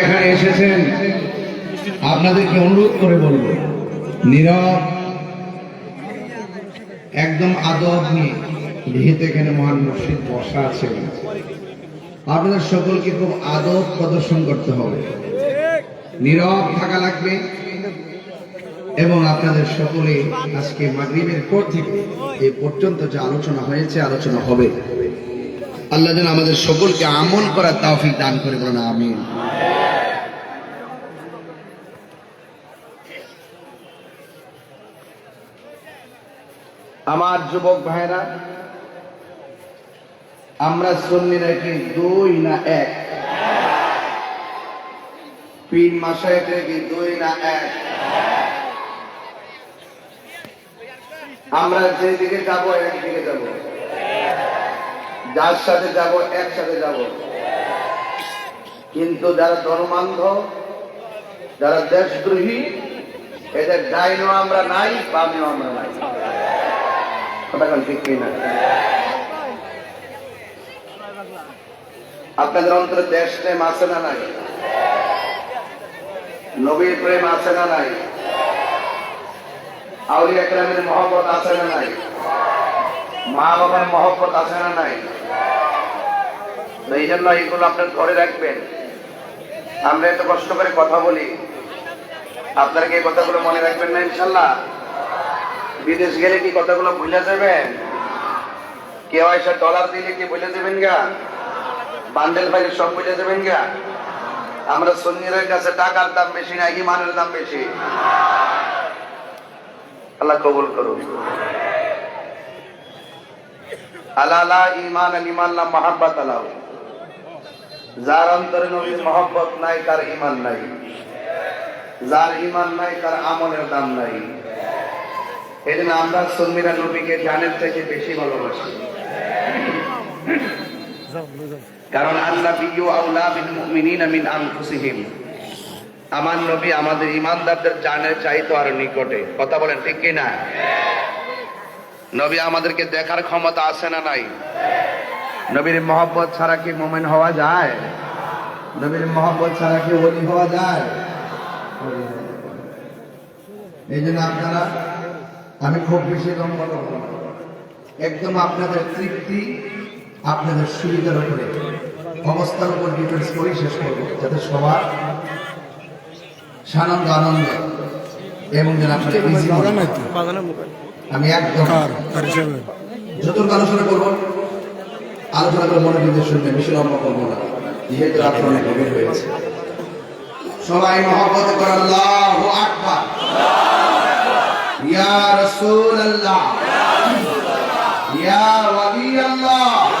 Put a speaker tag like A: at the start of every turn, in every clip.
A: এখানে এসেছেন, আপনাদেরকে অনুরোধ করে বলব, নীরব, একদম আদব নিয়ে যেহেতু এখানে মহান মুর্শিদ বসা আছেন। আপনাদের সকলকে খুব আদব প্রদর্শন করতে হবে। নীরব থাকা লাগবে এবং আপনাদের সকলে আজকে মাগরিবের পর থেকে এই পর্যন্ত যে আলোচনা হয়েছে, আলোচনা হবে। আল্লাহ যেন আমাদের সকলকে আমল করার তাওফিক দান করে বলেন, আমিন। আমার যুবক ভাইরা আমরা সুন্নিরা কি দুই না এক? পীর মাসায়কে কি দুই না এক? আমরা যেদিকে যাব, একদিকে যাব। যার সাথে যাব, একসাথে যাব। কিন্তু যারা ধর্মান্ধ, যারা দেশদ্রোহী, এদের ডাইনও আমরা নাই, বামেও আমরা নাই। আপনাদের অন্তরে দেশ প্রেম আছে না নাই? নবীর প্রেম আছে না নাই? আউলিয়া কেরামের মহব্বত আছে না নাই? মা বাবার মহব্বত আছে না নাই? এই জন্য এইগুলো আপনার ঘরে রাখবেন। আমরা এত কষ্ট করে কথা বলি। আপনারা কি কথাগুলো মনে রাখবেন না ইনশাল্লাহ? বিদেশ গেলে কি কথাগুলো ভুলে যাবেন? কেউ এসে ডলার দিলে কি ভুলে যাবেন গা? বান্ডেল ফাইলে সব ভুলে যাবেন গা? আমরা সন্নিরের কাছে টাকার দাম বেশি, না ইমানের দাম বেশি? আল্লাহ কবুল করুন আলালা ইমান আল ইমান লা মাহাব্বাত আলাহ যার অন্তরে নবীর মহব্বত নাই, তার ইমান নাই। যার ইমান নাই, তার আমলের দাম নাই। এই জন্য আমরা নবীকে থেকে বেশি ভালোবাসি। কারণ আল্লাহ আউলা আনফুসিহিম। আমার নবী আমাদের ইমানদারদের জানের চাইতো আরও নিকটে। কথা বলেন, ঠিক কি না? নবী আমাদেরকে দেখার ক্ষমতা আছে না নাই? নবীর মহব্বত ছাড়া কি মোমেন হওয়া যায়? নবীর মহব্বত ছাড়া কি হওয়া যায়? এই জন্য আপনারা আমি খুব বেশি লম্বা করব একদম আপনাদের তৃপ্তি আপনাদের সুবিধার উপরে। অবস্থার উপর ডিফেন্স করেই শেষ করব যাতে সবার সানন্দ আনন্দ এবং যেন আপনারা। আমি একদম যতটুকু আলোচনা করব আলোচনা করে মনে কিন্তু শুনবে বেশি লম্বা করব না। যেহেতু রাত্র অনেক গভীর হয়েছে। সবাই মহব্বত করে আল্লাহ আকবার। ইয়া রাসূল আল্লাহ ইয়া ওয়ালি আল্লাহ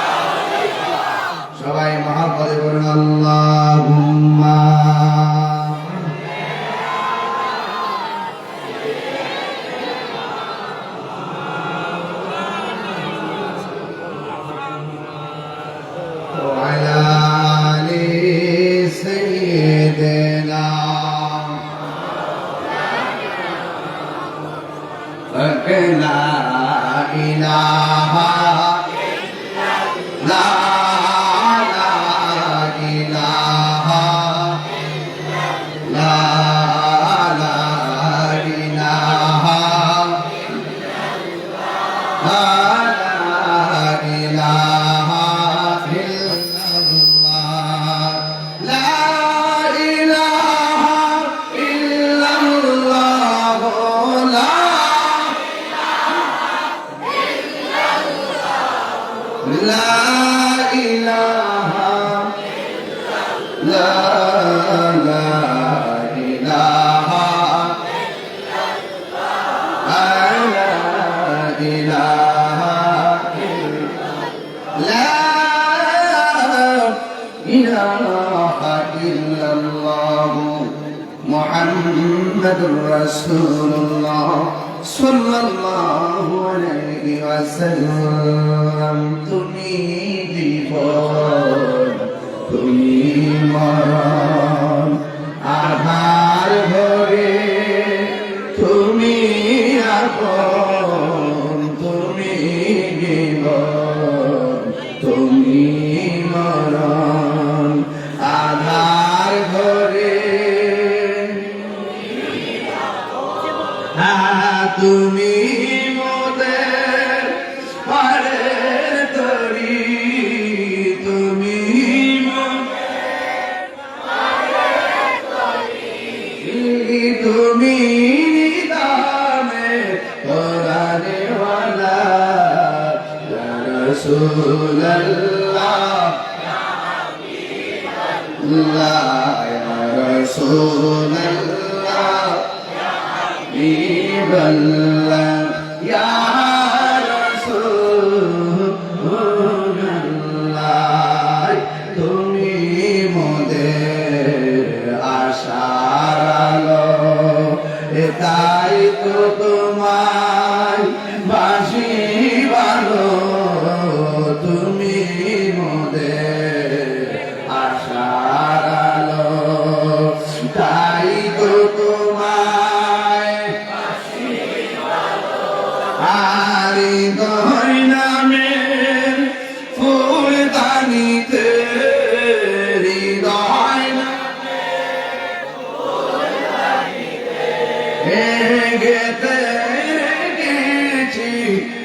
A: মুহাম্মাদুর রাসূলুল্লাহ সাল্লাল্লাহু আলাইহি তুমি জীবন তুমি মরণ তুমি
B: মোদের পারে তরি তুমি তুমি নিদানে তোরারে ওয়ালা রাসূলুল্লাহ ইয়া রাসূল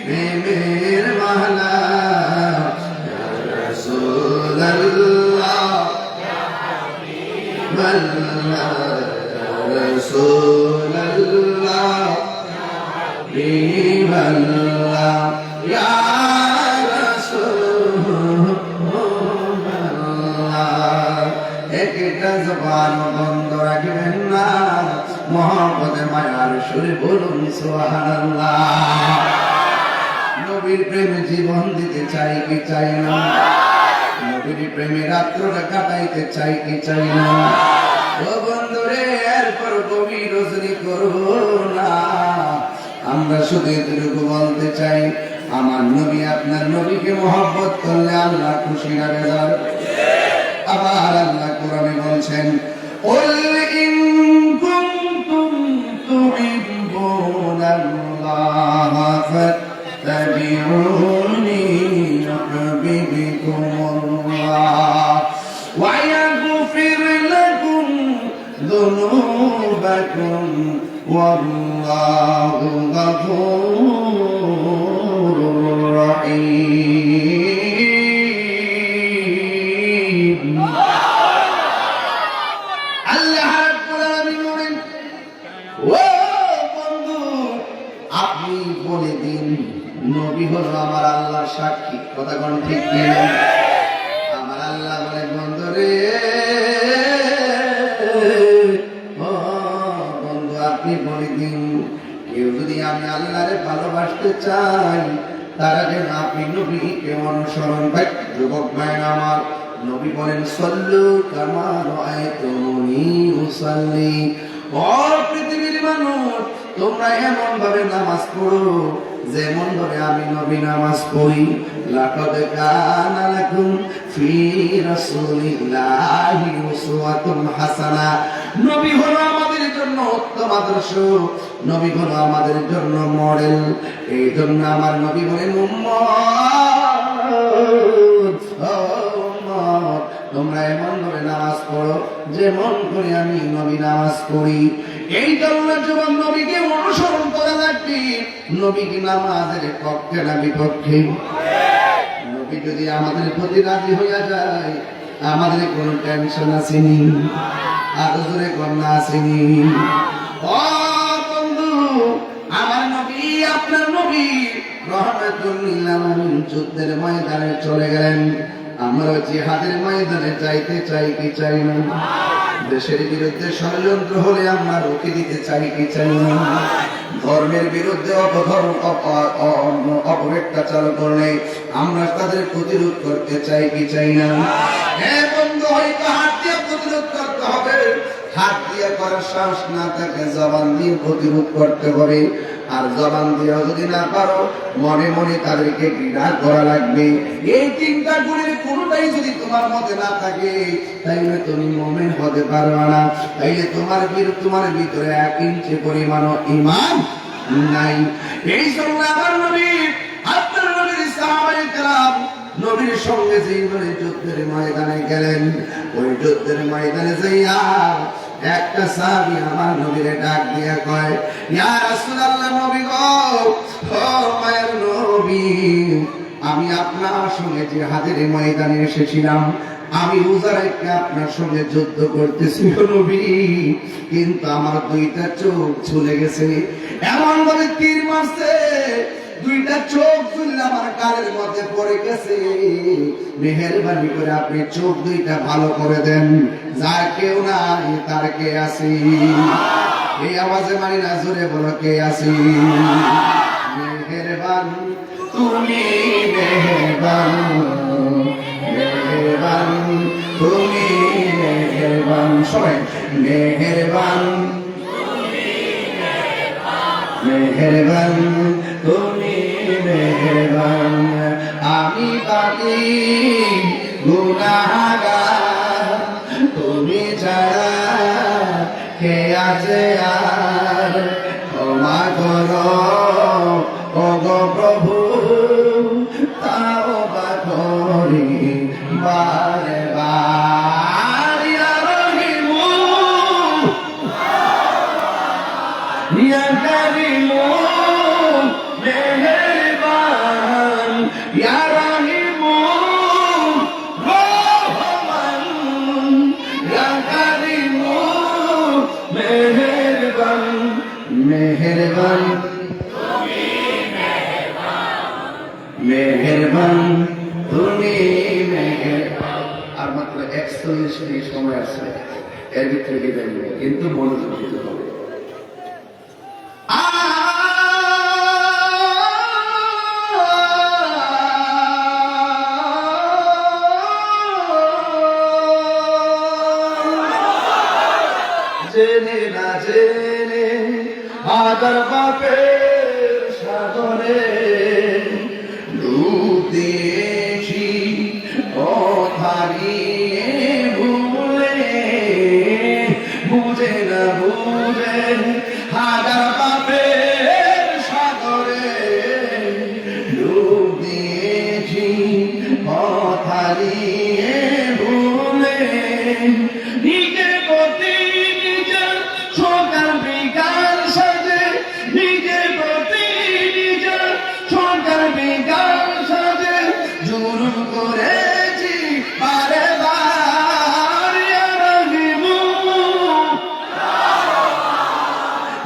B: প্রেমের মালা রসুল্লাহ রসুল্লাহ حبيب الله يا رسول الله একটা জবান বন্ধ রাখবেন না মহব্বতে মায়ার সুরে বলুন সুবহানাল্লাহ নবীর প্রেমে জীবন দিতে চাই কি চাই না? নবীর প্রেমে রাত্রটা কাটাইতে চাই কি চাই না? ও বন্ধুরে, এরপর কবি রজনী করব না। আমরা শুধু এতটুকু বলতে চাই, আমার নবী আপনার নবীকে মহব্বত করলে আল্লাহ খুশি না বেজার আবার আল্লাহ কোরআনে বলছেন قل ذنوبكم والله غفور ও পৃথিবীর মানুষ তোমরা এমন ভাবে নামাজ পড়ো যেমন ভাবে আমি নবী নামাজ পড়ি। লাকাদ কানা লাকুম ফি রাসূলিল্লাহি উসওয়াতুন হাসানা। নবী হলো আমাদের জন্য উত্তম আদর্শ নবী হলো আমাদের জন্য মডেল। এই জন্য আমার নবী বলেন উম্মত, তোমরা এমন ভাবে নামাজ পড়ো, যেমন করে আমি নবী নামাজ পড়ি। এই জন্য যুবক নবীকে অনুসরণ করা লাগবে নবী কি নামাজের পক্ষে না বিপক্ষে? নবী যদি আমাদের প্রতি রাজি হইয়া যায়, আমাদের কোনো টেনশন আসেনি, আরও জোরে কন্যা আসেনি। ও বন্ধু, আমার নবী, আপনার নবী রহমাতুল্লিল আলামিন যুদ্ধের ময়দানে চলে গেলেন। আমরা জিহাদের ময়দানে যাইতে চাই কি চাই না। দেশের বিরুদ্ধে ষড়যন্ত্র হলে আমরা রুখে দিতে চাই কি চাই না। ধর্মের বিরুদ্ধে অপধর্ম, অপ- অ- অপব্যত্যাচার করলে আমরা তাদের প্রতিরোধ করতে চাই কি চাই না। হ্যাঁ বন্ধু হয়তো হাত দিয়ে প্রতিরোধ করতে হবে। হাত দিয়ে করার সাহস না থাকে, জবান দিয়ে প্রতিরোধ করতে হবে। আর জবান দিয়ে যদি না পারো, মনে মনে তাদেরকে ঘৃণা করা লাগবে। এই তিনটা গুণের কোনোটাই যদি তোমার মধ্যে না থাকে, তাইলে তুমি মোমেন হতে পারবে না। তাইলে তোমার বির তোমার ভিতরে এক ইঞ্চি পরিমাণ ইমান নাই। এই জন্য আমার নবী, আপনার নবীর সাহাবায়ে কেরাম নবীর সঙ্গে যেই বলে যুদ্ধের ময়দানে গেলেন, ওই যুদ্ধের ময়দানে যাইয়া একটা সাহাবী আমার নবীরে ডাক দিয়া কয়, ইয়া রাসূলুল্লাহ নবী গো, ও মায়ের নবী, আমি আপনার সঙ্গে যে হাতের ময়দানে এসেছিলাম, আমি রেখে আপনার সঙ্গে যুদ্ধ করতেছি নবী, কিন্তু আমার দুইটা চোখ চলে গেছে। এমন ভাবে তীর মারছে দুইটা চোখ চুললে আমার কানের মধ্যে পড়ে গেছে। মেহরবানি করে আপনি চোখ দুইটা ভালো করে দেন। যার কেউ নাই, তার কে আসি এই আওয়াজে মানি না, জোরে বলো, কে আসি মেহেরবান, তুমি মেহেরবান মেহেরবান, তুমি মেহেরবান। সবাই মেহেরবান মেহেরবান। তুমি মেহেরবান আমি পাপি গুণাগার তুমি ছাড়া কে আছে আর? মেহেরবান। মেহরবান, তুমি মেহরবান। আর মাত্র একচল্লিশ সময় আছে। এর ভিতরে কিন্তু মনোযোগ দিতে হবে।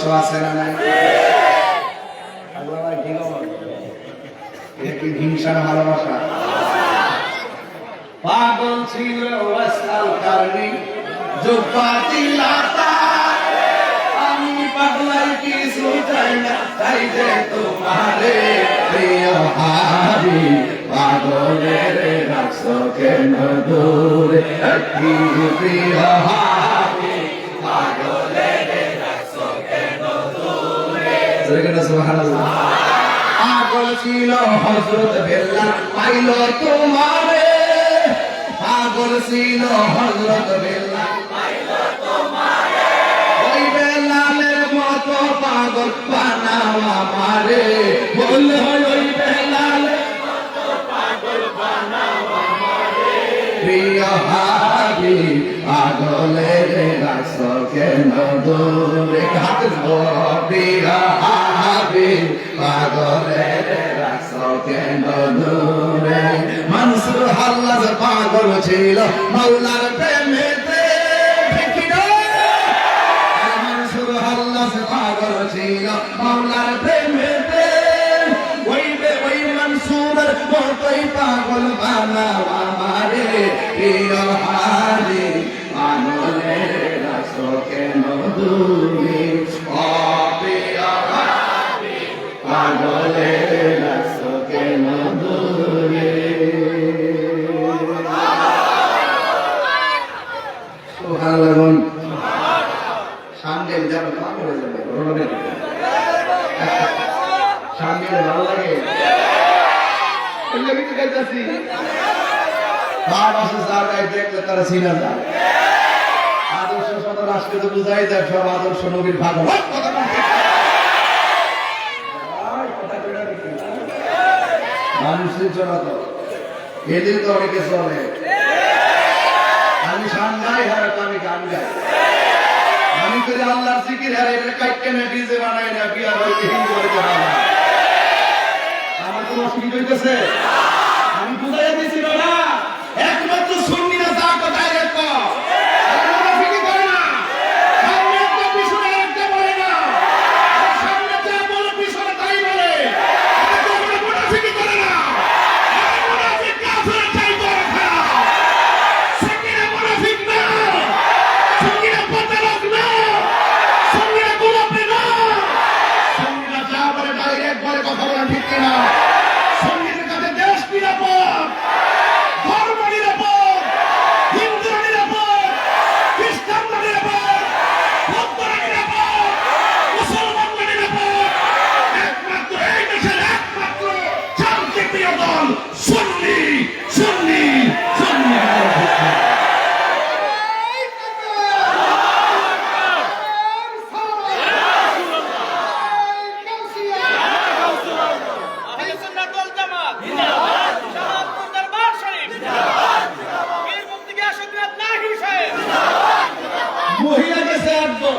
B: রহস্য আছে না নাই? কি হিংসা না ভালোবাসা? পাগল ছিল ওয়াসাল কারণে জুব্বাতি লাতা আমি পাগলাই কিছু চাই না চাই যে তোমারে প্রিয় হাবি, পাগলের রাখছো কেন দূরে প্রিয় পাগল ছিল রাস কেন দূরে হাবি পাগলের রাস কেন দূরে? মনসুর হাল্লাজ পাগল ছিল মৌলার প্রেমেতে? মনসুর হাল্লাজ পাগল ছিল মৌলার প্রেমেতে। ওই ওই মনসুরের মতোই পাগল বা জানাও আমারে। প্রিয় হারে পাগলে রাসো কেন দূরে? তারা চিনা যায় আদর্শ শত রাষ্ট্র তো বুঝাই যায় সব আদর্শ নবীর ভাগ। মানুষের জন্য তো এদের তো অনেকে চলে। আমি গাই হারা তো আমি গান গাই। আমি তো আল্লাহর জিকির হারা এটা কাইটকে না ডিজে বানাই না বিয়া হইতে হিন্দু হইতে আমার কোনো অসুবিধা হইতেছে আমি বুঝাই দিয়েছি বাবা একমাত্র সুন্নিরা যা কো ডাইরেক্ট কো মুনাফিকি করে না সামনে একটা পিছনে একটা বলে না আর সামনে যা বলে পিছনে তাই বলে এটা তো আমরা মুনাফিকি করে না আর মুনাফিক কাফের চাই বড় খারাপ সঙ্গীরা মুনাফিক না সঙ্গীরা প্রতারক না সঙ্গীরা গোলাপে না সঙ্গীরা যা বলে ডাইরেক্ট বলে কথা বলা ঠিক কিনা সঙ্গীদের কাছে দেশ নিরাপদ ধর্ম নিরাপদ হিন্দুরা নিরাপদ খ্রিস্টানরা নিরাপদ বৌদ্ধরা নিরাপদ মুসলমানরা নিরাপদ একমাত্র এই দেশের একমাত্র শান্তিপ্রিয় দল সুন্নি সুন্নি সুন্নি
C: আহলে সুন্নাত ওয়াল জামাত জামাতুল দরবার শরীফ পীর মুফতি গিয়াসউদ্দিন নাহি সাহেব
B: মহিলা গেছে একদম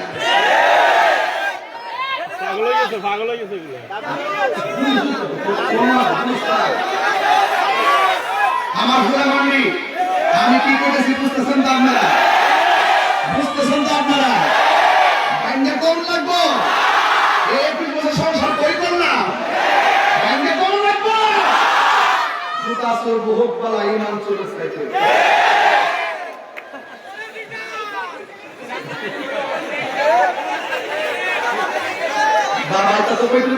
C: পাগল হয়ে গেছে
B: আমার ঘোরা মান্ডি আমি কি করেছি বুঝতেছেন তো আপনারা? বুঝতেছেন তো আপনারা? ব্যাংকে কম লাগবো? একুশ বছর সংসার কই করলাম ব্যাংকে কম লাগবো? জুতা চোর বলা ইমান চলে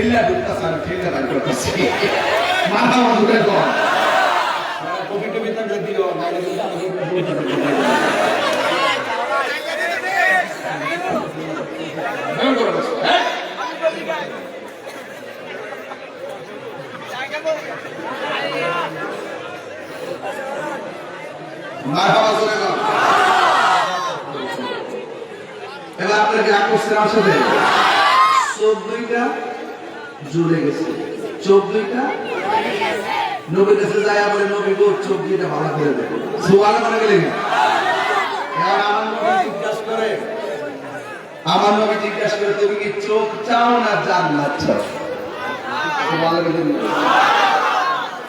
B: ঠেল্লা ঢুকতেছে আমি ঠেল্লা বাইর করতেছি মাথা মধুরে কর কপি টপি থাকলে দিও হ্যাঁ, হ্যাঁ? মারহাবা জোরে বল। এবার আপনার আকর্ষণ আসবে চোদ্দটা জুড়ে গেছে। চোদ্দটা নবীর কাছে যায় নবী গো চোদ্দটা ভালো করে দেবে সুবানা করে গেলে আমার নবী জিজ্ঞাসা করে তুমি কি চোখ চাও না জান্নাত চাও।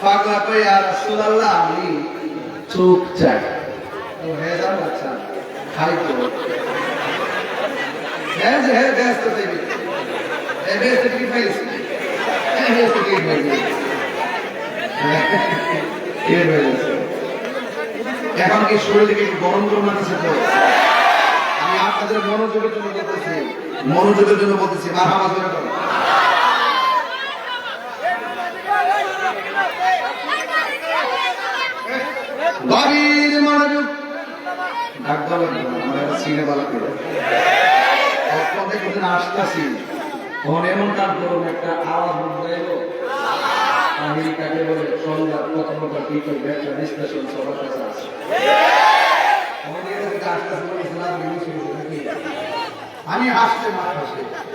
B: পাগলা আর আমি চোখ চাই। ও হে জান্নাত চাই। খাই তো। হ্যাঁ হ্যাঁ ব্যস্ত দেবী এই ব্যস্ত কি পাইছি হ্যাঁ ব্যস্ত কি পাইছি কি হয়েছে এখন কি শরীর থেকে গরম গরম লাগছে তো? আমি আপনাদের মনোযোগের জন্য বলতেছি, মনোযোগের জন্য বলতেছি মারহাবা জোরে গভীর মনোযোগ একদম একদম আমরা সিনে ভালো করে আসতেছি। তখন এমন কাজ করুন একটা আওয়াজ উঠল আমেরিকাকে বলে সংবাদ প্রথমবার কি করে ব্যবসা বিশ্লেষণ সবার কাছে আছে আমাদের কাছে আসতে আমি হাসতে মাঠ হাসতে